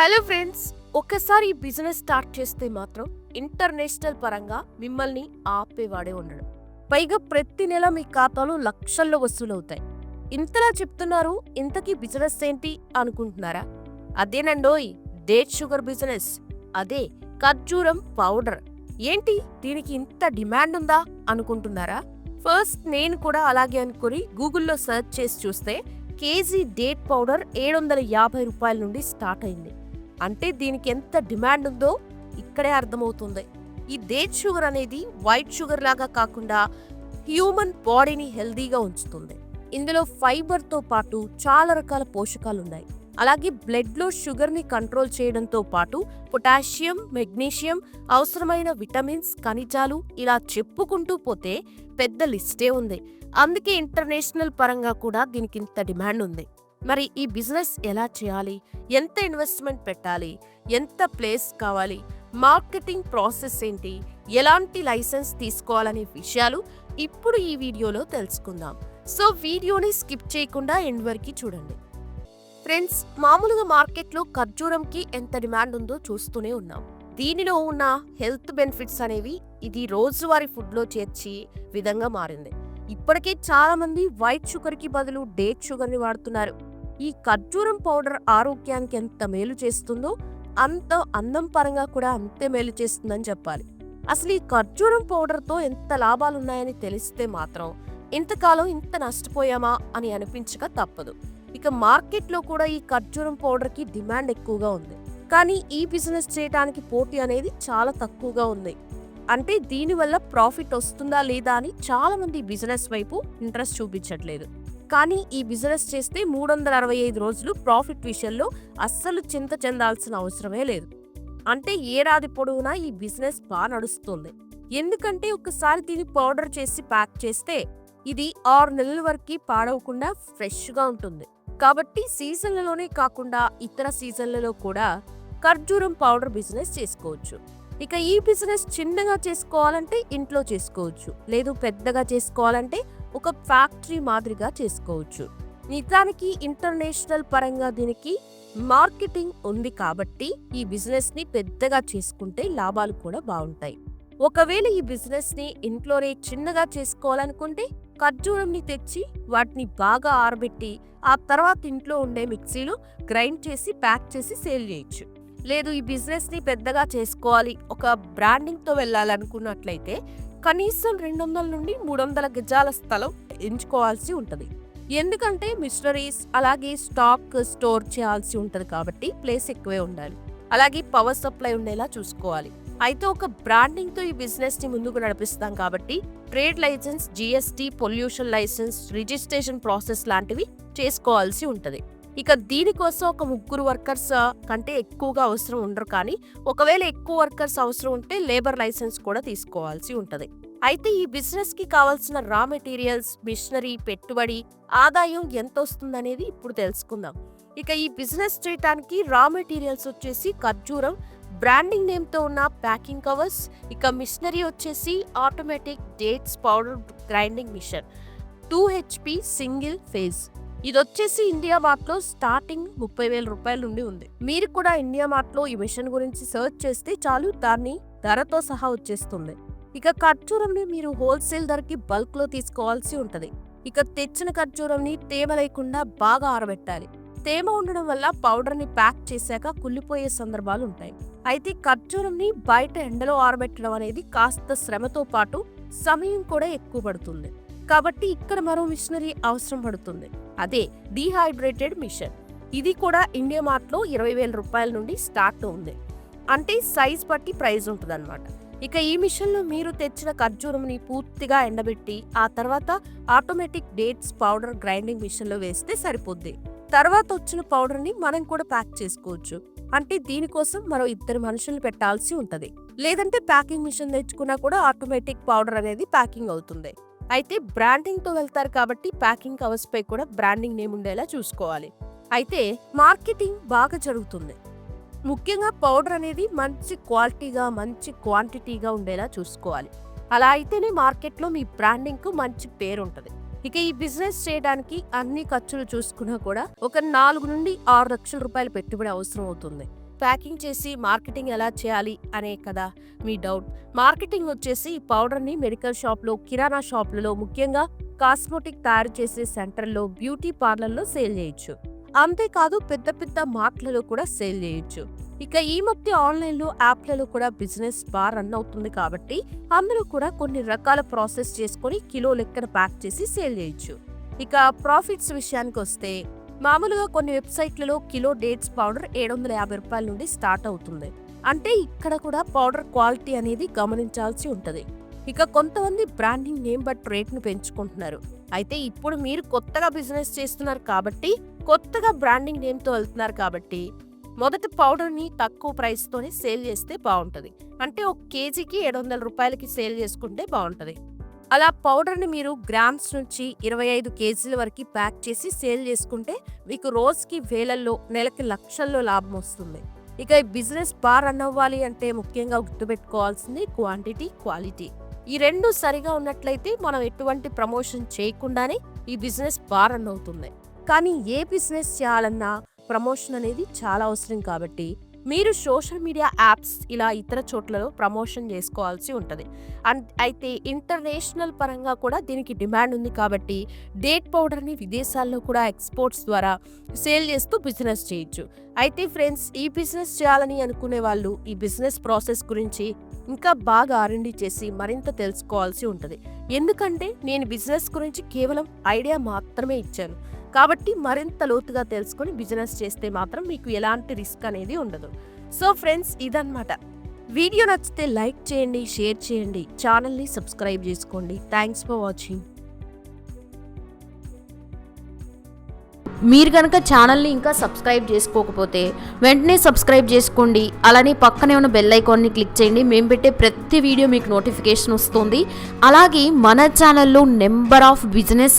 Hello friends ఒక్కసారి business start చేస్తే మాత్రం ఇంటర్నేషనల్ పరంగా మిమ్మల్ని ఆపేవాడే ఉండడు. పైగా ప్రతి నెల మీ ఖాతాలో లక్షల్లో వసూలవుతాయి ఇంతలా చెప్తున్నారు ఇంతకీ బిజినెస్ ఏంటి అనుకుంటున్నారా? అదేనండోయ్ డేట్ షుగర్ బిజినెస్. అదే ఖర్జూరం పౌడర్. ఏంటి దీనికి ఇంత డిమాండ్ ఉందా అనుకుంటున్నారా? ఫస్ట్ నేను కూడా అలాగే అనుకుని గూగుల్లో సెర్చ్ చేసి చూస్తే కేజీ డేట్ పౌడర్ ఏడు వందల యాభై రూపాయల నుండి స్టార్ట్ అయింది. అంటే దీనికి ఎంత డిమాండ్ ఉందో ఇక్కడే అర్థమవుతుంది. ఈ డేట్ షుగర్ అనేది వైట్ షుగర్ లాగా కాకుండా హ్యూమన్ బాడీని హెల్దీగా ఉంచుతుంది. ఇందులో ఫైబర్తో పాటు చాలా రకాల పోషకాలు ఉన్నాయి అలాగే బ్లడ్లో షుగర్ని కంట్రోల్ చేయడంతో పాటు పొటాషియం మెగ్నీషియం అవసరమైన విటమిన్స్ ఖనిజాలు ఇలా చెప్పుకుంటూ పోతే పెద్ద లిస్టే ఉంది. అందుకే ఇంటర్నేషనల్ పరంగా కూడా దీనికి ఇంత డిమాండ్ ఉంది. మరి ఈ బిజినెస్ ఎలా చేయాలి? ఎంత ఇన్వెస్ట్మెంట్ పెట్టాలి? ఎంత ప్లేస్ కావాలి? మార్కెటింగ్ ప్రాసెస్ ఏంటి? ఎలాంటి లైసెన్స్ తీసుకోవాలనే విషయాలు ఇప్పుడు ఈ వీడియోలో తెలుసుకుందాం. సో వీడియోని స్కిప్ చేయకుండా ఎండ్ వరకు చూడండి. ఫ్రెండ్స్ మామూలుగా మార్కెట్లో ఖర్జూరంకి ఎంత డిమాండ్ ఉందో చూస్తూనే ఉన్నాం. దీనిలో ఉన్న హెల్త్ బెనిఫిట్స్ అనేవి ఇది రోజువారీ ఫుడ్లో చేర్చి విధంగా మారింది. ఇప్పటికే చాలామంది వైట్ షుగర్కి బదులు డేట్ షుగర్ని వాడుతున్నారు. ఈ ఖర్జూరం పౌడర్ ఆరోగ్యానికి ఎంత మేలు చేస్తుందో అంత అందం పరంగా కూడా అంతే మేలు చేస్తుందని చెప్పాలి. అసలు ఈ ఖర్జూరం పౌడర్తో ఎంత ఎంత లాభాలున్నాయని తెలిస్తే మాత్రం ఇంతకాలం ఇంత నష్టపోయామా అని అనిపించక తప్పదు. ఇక మార్కెట్లో కూడా ఈ ఖర్జూరం పౌడర్కి డిమాండ్ ఎక్కువగా ఉంది. కానీ ఈ బిజినెస్ చేయడానికి పోటీ అనేది చాలా తక్కువగా ఉంది. అంటే దీనివల్ల ప్రాఫిట్ వస్తుందా లేదా అని చాలామంది బిజినెస్ వైపు ఇంట్రెస్ట్ చూపించట్లేదు. కానీ ఈ బిజినెస్ చేస్తే మూడు వందల అరవై ఐదు రోజులు ప్రాఫిట్ విషయంలో అస్సలు చింత చెందాల్సిన అవసరమే లేదు. అంటే ఏడాది పొడవునా ఈ బిజినెస్ బాగా నడుస్తుంది. ఎందుకంటే ఒకసారి దీన్ని పౌడర్ చేసి ప్యాక్ చేస్తే ఇది ఆరు నెలల వరకు పాడవకుండా ఫ్రెష్గా ఉంటుంది. కాబట్టి సీజన్లలోనే కాకుండా ఇతర సీజన్లలో కూడా ఖర్జూరం పౌడర్ బిజినెస్ చేసుకోవచ్చు. ఇక ఈ బిజినెస్ చిన్నగా చేసుకోవాలంటే ఇంట్లో చేసుకోవచ్చు. లేదు పెద్దగా చేసుకోవాలంటే ఒక ఫ్యాక్టరీ మాదిరిగా చేసుకోవచ్చు. నిజానికి ఇంటర్నేషనల్ పరంగా దీనికి మార్కెటింగ్ ఉంది కాబట్టి ఈ బిజినెస్ని పెద్దగా చేసుకుంటే లాభాలు కూడా బాగుంటాయి. ఒకవేళ ఈ బిజినెస్ని ఇంట్లోనే చిన్నగా చేసుకోవాలనుకుంటే ఖర్జూరంని తెచ్చి వాటిని బాగా ఆరబెట్టి ఆ తర్వాత ఇంట్లో ఉండే మిక్సీలో గ్రైండ్ చేసి ప్యాక్ చేసి సేల్ చేయొచ్చు. లేదు ఈ బిజినెస్ని పెద్దగా చేసుకోవాలి ఒక బ్రాండింగ్తో వెళ్ళాలనుకున్నట్లయితే కనీసం రెండు వందల నుండి మూడు వందల గజాల స్థలం ఎంచుకోవాల్సి ఉంటుంది. ఎందుకంటే మిషనరీస్ అలాగే స్టాక్ స్టోర్ చేయాల్సి ఉంటుంది కాబట్టి ప్లేస్ ఎక్కువే ఉండాలి. అలాగే పవర్ సప్లై ఉండేలా చూసుకోవాలి. అయితే ఒక బ్రాండింగ్తో ఈ బిజినెస్ని ముందుకు నడిపిస్తాం కాబట్టి trade license GST pollution license registration process లాంటివి చేసుకోవాల్సి ఉంటుంది. ఇక దీనికోసం ఒక ముగ్గురు వర్కర్స్ కంటే ఎక్కువగా అవసరం ఉండరు కానీ ఒకవేళ ఎక్కువ వర్కర్స్ అవసరం ఉంటే లేబర్ లైసెన్స్ కూడా తీసుకోవాల్సి ఉంటుంది. అయితే ఈ బిజినెస్కి కావాల్సిన రా మెటీరియల్స్ మిషనరీ పెట్టుబడి ఆదాయం ఎంత వస్తుందనేది ఇప్పుడు తెలుసుకుందాం. ఇక ఈ బిజినెస్ చేయటానికి రా మెటీరియల్స్ వచ్చేసి ఖర్జూరం బ్రాండింగ్ నేమ్తో ఉన్న ప్యాకింగ్ కవర్స్ ఇక మిషనరీ వచ్చేసి automatic dates powder grinding machine two HP single phase ఇది వచ్చేసి ఇండియా మార్ట్లో స్టార్టింగ్ ముప్పై వేల రూపాయల నుండి ఉంది. మీరు కూడా ఇండియా మార్ట్లో ఈ మిషన్ గురించి సర్చ్ చేస్తే చాలు దాన్ని ధరతో సహా వచ్చేస్తుంది. ఇక ఖర్జూరంని మీరు హోల్సేల్ ధరకి బల్క్లో తీసుకోవాల్సి ఉంటది. ఇక తెచ్చిన ఖర్జూరంని తేమ లేకుండా బాగా ఆరబెట్టాలి. తేమ ఉండడం వల్ల పౌడర్ని ప్యాక్ చేశాక కుళ్ళిపోయే సందర్భాలు ఉంటాయి. అయితే ఖర్జూరంని బయట ఎండలో ఆరబెట్టడం అనేది కాస్త శ్రమతో పాటు సమయం కూడా ఎక్కువ పడుతుంది. కాబట్టి ఇక్కడ మరో మిషనరీ అవసరం పడుతుంది. అదే డీహైడ్రేటెడ్ మిషన్. ఇది కూడా ఇండియా మార్ట్లో ఇరవై వేల రూపాయల నుండి స్టార్ట్ ఉంది. అంటే సైజ్ బట్టి ప్రైస్ ఉంటుందన్నమాట. ఇక ఈ మిషన్లో మీరు తెచ్చిన ఖర్జూరంని పూర్తిగా ఎండబెట్టి ఆ తర్వాత ఆటోమేటిక్ డేట్స్ పౌడర్ గ్రైండింగ్ మిషన్లో వేస్తే సరిపోద్ది. తర్వాత వచ్చిన పౌడర్ని మనం కూడా ప్యాక్ చేసుకోవచ్చు. అంటే దీనికోసం మరో ఇద్దరు మనుషులు పెట్టాల్సి ఉంటుంది. లేదంటే ప్యాకింగ్ మిషన్ తెచ్చుకున్నా కూడా ఆటోమేటిక్ పౌడర్ అనేది ప్యాకింగ్ అవుతుంది. అయితే బ్రాండింగ్తో వెళ్తారు కాబట్టి ప్యాకింగ్ కవర్స్ పై కూడా బ్రాండింగ్ నేమ్ ఉండేలా చూసుకోవాలి. అయితే మార్కెటింగ్ బాగా జరుగుతుంది. ముఖ్యంగా పౌడర్ అనేది మంచి క్వాలిటీగా మంచి క్వాంటిటీగా ఉండేలా చూసుకోవాలి. అలా అయితేనే మార్కెట్లో మీ బ్రాండింగ్కు మంచి పేరు ఉంటుంది. ఇక ఈ బిజినెస్ చేయడానికి అన్ని ఖర్చులు చూసుకున్నా కూడా ఒక నాలుగు నుండి ఆరు లక్షల రూపాయల పెట్టుబడి అవసరం అవుతుంది. ప్యాకింగ్ చేసి మార్కెటింగ్ ఎలా చేయాలి అనే కదా మీ డౌట్. మార్కెటింగ్ వచ్చేసి ఈ పౌడర్ని మెడికల్ షాప్లో కిరాణా షాపులలో ముఖ్యంగా కాస్మోటిక్ తయారు చేసే సెంటర్లో బ్యూటీ పార్లర్లో సేల్ చేయొచ్చు. అంతేకాదు పెద్ద పెద్ద మార్ట్లలో కూడా సేల్ చేయొచ్చు. ఇక ఈ మధ్య ఆన్లైన్లో యాప్లలో కూడా బిజినెస్ బాగా రన్ అవుతుంది కాబట్టి అందులో కూడా కొన్ని రకాల ప్రాసెస్ చేసుకొని కిలో లెక్కన ప్యాక్ చేసి సేల్ చేయొచ్చు. ఇక ప్రాఫిట్స్ విషయానికి వస్తే మామూలుగా కొన్ని వెబ్సైట్లలో కిలో డేట్స్ పౌడర్ ఏడు వందల యాభై రూపాయల నుండి స్టార్ట్ అవుతుంది. అంటే ఇక్కడ కూడా పౌడర్ క్వాలిటీ అనేది గమనించాల్సి ఉంటుంది. ఇక కొంతమంది బ్రాండింగ్ నేమ్ బట్ రేట్ను పెంచుకుంటున్నారు. అయితే ఇప్పుడు మీరు కొత్తగా బిజినెస్ చేస్తున్నారు కాబట్టి కొత్తగా బ్రాండింగ్ నేమ్తో వెళ్తున్నారు కాబట్టి మొదటి పౌడర్ని తక్కువ ప్రైస్తోనే సేల్ చేస్తే బాగుంటుంది అంటే ఒక కేజీకి ఏడు వందల రూపాయలకి సేల్ చేసుకుంటే బాగుంటుంది అలా పౌడర్ని మీరు గ్రామ్స్ నుంచి ఇరవై ఐదు కేజీల వరకు ప్యాక్ చేసి సేల్ చేసుకుంటే మీకు రోజుకి వేలల్లో నెలకి లక్షల్లో లాభం వస్తుంది. ఇక ఈ బిజినెస్ బాగా రన్ అవ్వాలి అంటే ముఖ్యంగా గుర్తుపెట్టుకోవాల్సింది క్వాంటిటీ క్వాలిటీ. ఈ రెండు సరిగా ఉన్నట్లయితే మనం ఎటువంటి ప్రమోషన్ చేయకుండానే ఈ బిజినెస్ బాగా రన్ అవుతుంది. కానీ ఏ బిజినెస్ చేయాలన్నా ప్రమోషన్ అనేది చాలా అవసరం కాబట్టి మీరు సోషల్ మీడియా యాప్స్ ఇలా ఇతర చోట్లలో ప్రమోషన్ చేసుకోవాల్సి ఉంటుంది. అన్- అయితే ఇంటర్నేషనల్ పరంగా కూడా దీనికి డిమాండ్ ఉంది కాబట్టి డేట్ పౌడర్ని విదేశాల్లో కూడా ఎక్స్పోర్ట్స్ ద్వారా సేల్ చేస్తూ బిజినెస్ చేయొచ్చు. అయితే ఫ్రెండ్స్ ఈ బిజినెస్ చేయాలని అనుకునే వాళ్ళు ఈ బిజినెస్ ప్రాసెస్ గురించి ఇంకా బాగా ఆరండి చేసి మరింత తెలుసుకోవాల్సి ఉంటుంది. ఎందుకంటే నేను బిజినెస్ గురించి కేవలం ఐడియా మాత్రమే ఇచ్చాను. కాబట్టి మరింత లోతుగా తెలుసుకొని బిజినెస్ చేస్తే మాత్రం మీకు ఎలాంటి రిస్క్ అనేది ఉండదు. సో ఫ్రెండ్స్ ఇదన్నమాట. వీడియో నచ్చితే లైక్ చేయండి షేర్ చేయండి ఛానల్ని సబ్స్క్రైబ్ చేసుకోండి. Thanks for watching. మీరు కనుక ఛానల్ని ఇంకా సబ్స్క్రైబ్ చేసుకోకపోతే వెంటనే సబ్స్క్రైబ్ చేసుకోండి. అలానే పక్కనే ఉన్న బెల్ ఐకాన్ని క్లిక్ చేయండి. మేము పెట్టే ప్రతి వీడియో మీకు నోటిఫికేషన్ వస్తుంది. అలాగే మన ఛానల్లో నెంబర్ ఆఫ్ బిజినెస్